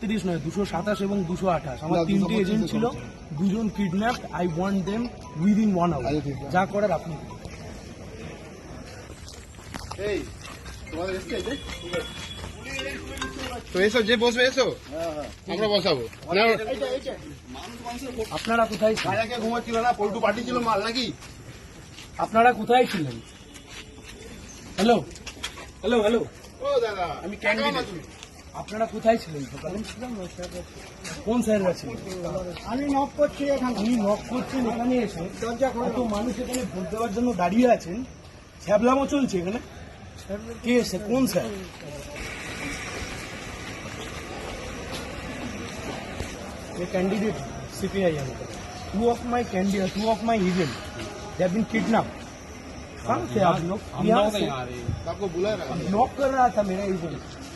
তিরিশ নয় দুশো সাতাশ এবং দুশো আঠাশ। আমার তিনটে এজেন্ট ছিল দুজন kidnap I want them within one hour যা করার আপনি? তো এসো যে বসবে এসো। আমরা বসাবো। আপনারা কোথায় ঘুমাচ্ছিল না পল্টু পার্টি ছিল মাল নাকি? আপনারা কোথায় ছিলেন? হ্যালো হ্যালো হ্যালো ও দাদা আমি ক্যান্ডিডেট। আপনারা কোথায় ছিলেন সকালে কোন স্যাররা ছিলেন আমি নক করছি এখানে উনি নক করছেন এখানে এসে কত মানুষ এখানে ভোট দেওয়ার জন্য দাঁড়িয়ে আছেন ছ্যাবলামো চলছে এখানে কে এসে কোন স্যার ये candidate CPI M two of my candidate two of my agent they have been kidnap कहां से आप लोग यहाँ से आपको बुला रहा है नॉक कर रहा था मेरा एजेंट ये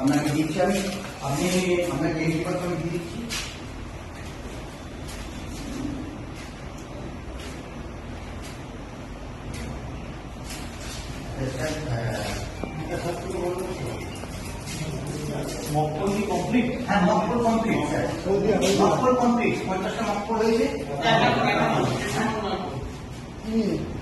আপনাকে দিচ্ছি আমি। আপনি আপনাকে এই আমি দিয়ে দিচ্ছি। কমপ্লিট হ্যাঁ mock poll complete sir. Mock poll complete পঞ্চাশটা মকপুর হয়েছে। এখানে সিপিএম এর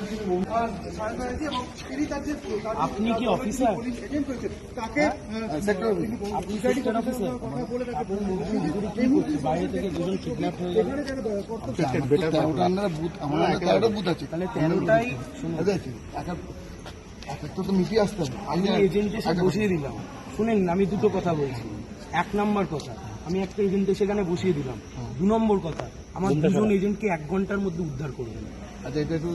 আপনি কি অফিসার তাকে বাইরে থেকে দুজন কিডন্যাপ হয়ে গেল। তেরোটা বুথ আমার তেরোটা বুথ আছে। তাহলে তেরোটাই আচ্ছা, আচ্ছা, একটা তো মিটিয়ে আসতে হবে। আমি বসিয়ে দিলাম। শুনেন আমি দুটো কথা বলছি। এক নম্বর কথা আমি একটা এজেন্ট সেখানে বসিয়ে দিলাম। দু নম্বর কথা আমার দুজন এজেন্টকে এক ঘণ্টার মধ্যে উদ্ধার করবেন আচ্ছা এটা একটু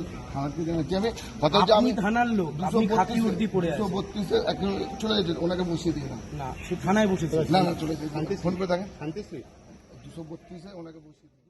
কি জানাচ্ছি আমি কথা হচ্ছে আপনি আমি থানার লোক আপনি খাকি উর্দি পড়ে দুশো আছেন বত্রিশে একজন চলে যেতে ওনাকে বসিয়ে দিয়ে। না সে থানায় বসে না না চলে যেতে ফোন করে থাকেন। দুশো বত্রিশে ওনাকে বসিয়ে দাও।